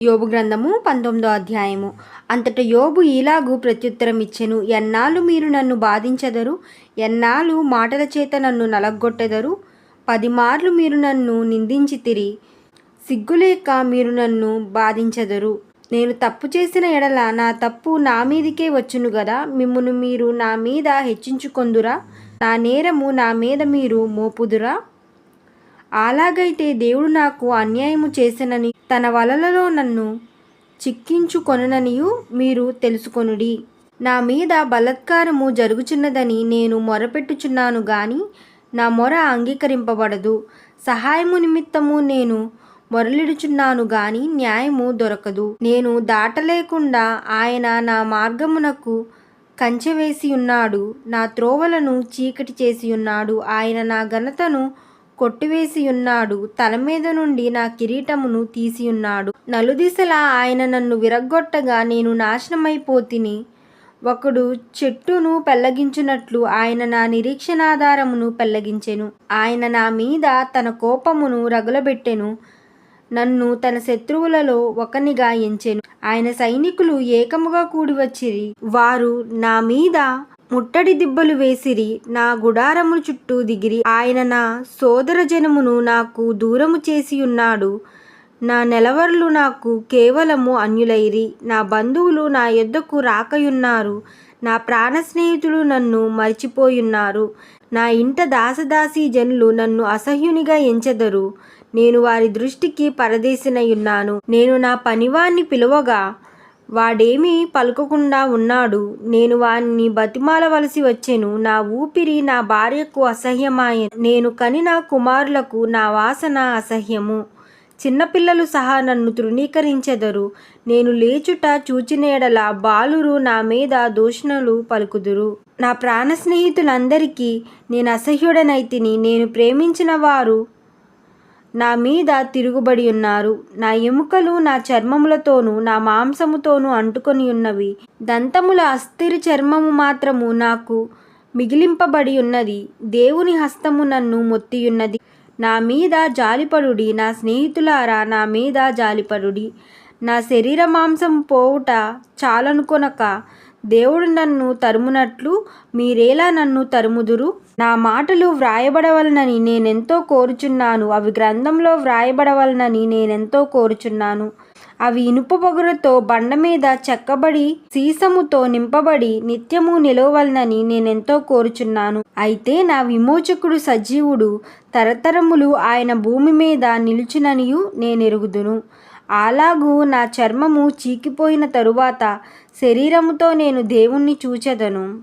యోబు గ్రంథము పంతొమ్మిదో అధ్యాయము. అంతట యోబు ఇలాగూ ప్రత్యుత్తరం ఇచ్చెను ఎన్నాళ్ళు మీరు నన్ను బాధించెదరు? ఎన్నాళ్ళు మాటల చేత నన్ను నలగొట్టెదరు? పది మార్లు మీరు నన్ను నిందించి తిరి సిగ్గులేక మీరు నన్ను బాధించెదరు. నేను తప్పు చేసిన ఎడల నా తప్పు నా మీదికే వచ్చును గదా? మిమ్మును మీరు నా మీద హెచ్చించుకొందురా? నా నేరము నా మీద మీరు మోపుదురా? అలాగైతే దేవుడు నాకు అన్యాయము చేసనని తన వలలలో నన్ను చిక్కించుకొనననియు మీరు తెలుసుకొనుడి. నా మీద బలత్కారము జరుగుచున్నదని నేను మొరపెట్టుచున్నాను గాని నా మొర అంగీకరింపబడదు. సహాయము నిమిత్తము నేను మొరలిడుచున్నాను గాని న్యాయము దొరకదు. నేను దాటలేకుండా ఆయన నా మార్గమునకు కంచె వేసి ఉన్నాడు నా త్రోవలను చీకటి చేసి ఉన్నాడు ఆయన నా ఘనతను కొట్టివేసి ఉన్నాడు తల మీద నుండి నా కిరీటమును తీసియున్నాడు. నలుదిశలా ఆయన నన్ను విరగ్గొట్టగా నేను నాశనమైపోతిని. ఒకడు చెట్టును పెల్లగించినట్లు ఆయన నా నిరీక్షణాధారమును పెల్లగించెను. ఆయన నా మీద తన కోపమును రగులబెట్టెను. నన్ను తన శత్రువులలో ఒకనిగా ఎంచెను. ఆయన సైనికులు ఏకముగా కూడి వచ్చిరి వారు నా మీద ముట్టడి దిబ్బలు వేసిరి నా గుడారము చుట్టూ దిగిరి. ఆయన నా సోదర జనమును నాకు దూరము చేసి ఉన్నాడు నా నెలవర్లు నాకు కేవలము అన్యులైరి. నా బంధువులు నా యొద్దకు రాకయున్నారు. నా ప్రాణ స్నేహితులు నన్ను మరిచిపోయున్నారు. నా ఇంట దాసదాసి జనులు నన్ను అసహ్యునిగా ఎంచెదరు. నేను వారి దృష్టికి పరదేశినయున్నాను. నేను నా పనివాణ్ణి పిలువగా వాడేమీ పలుకకుండా ఉన్నాడు. నేను వాణ్ణి బతిమాలవలసి వచ్చెను. నా ఊపిరి నా భార్యకు అసహ్యమాయ నేను కని నా కుమారులకు నా వాసన అసహ్యము. చిన్నపిల్లలు సహా నన్ను తృణీకరించెదరు. నేను లేచుట చూచినేడల బాలురు నా మీద దూషణలు పలుకుదురు. నా ప్రాణ స్నేహితులందరికీ నేను అసహ్యుడనైతిని. నేను ప్రేమించిన వారు నా మీద తిరుగుబడి ఉన్నారు. నా ఎముకలు నా చర్మములతోనూ నా మాంసముతోనూ అంటుకొని ఉన్నవి. దంతముల అస్థిర చర్మము మాత్రము నాకు మిగిలింపబడి ఉన్నది. దేవుని హస్తము నన్ను మొత్తియున్నది. నా మీద జాలిపడుడి నా స్నేహితులారా నా మీద జాలిపడుడి. నా శరీర మాంసం పోవుట చాలనుకొనక దేవుడు నన్ను తరుమునట్లు మీరేలా నన్ను తరుముదురు? నా మాటలు వ్రాయబడవలనని నేనెంతో కోరుచున్నాను. అవి గ్రంథంలో వ్రాయబడవలనని నేనెంతో కోరుచున్నాను. అవి ఇనుప పొగరతో బండ మీద చెక్కబడి సీసముతో నింపబడి నిత్యము నిలవలనని నేనెంతో కోరుచున్నాను. అయితే నా విమోచకుడు సజీవుడు తరతరములు ఆయన భూమి మీద నిలుచుననియు నేనెరుగుదును. అలాగూ నా చర్మము చీకిపోయిన తరువాత శరీరముతో నేను దేవుణ్ణి చూచెదను.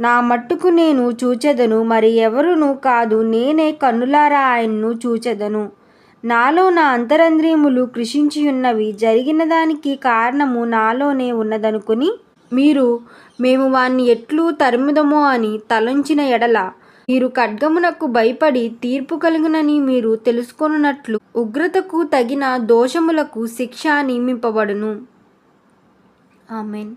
నా మట్టుకు నేను చూచెదను మరి ఎవరును కాదు నేనే కన్నులారా ఆయన్ను చూచెదను. నాలో నా అంతరంద్రియములు కృషించి ఉన్నవి జరిగిన దానికి కారణము నాలోనే ఉన్నదనుకుని మీరు మేము వాణ్ణి ఎట్లు తరిమిదమో అని తలంచిన ఎడల మీరు ఖడ్గమునకు భయపడి తీర్పు కలుగునని మీరు తెలుసుకొనున్నట్లు ఉగ్రతకు తగిన దోషములకు శిక్ష నియమింపబడును. ఆమెన్.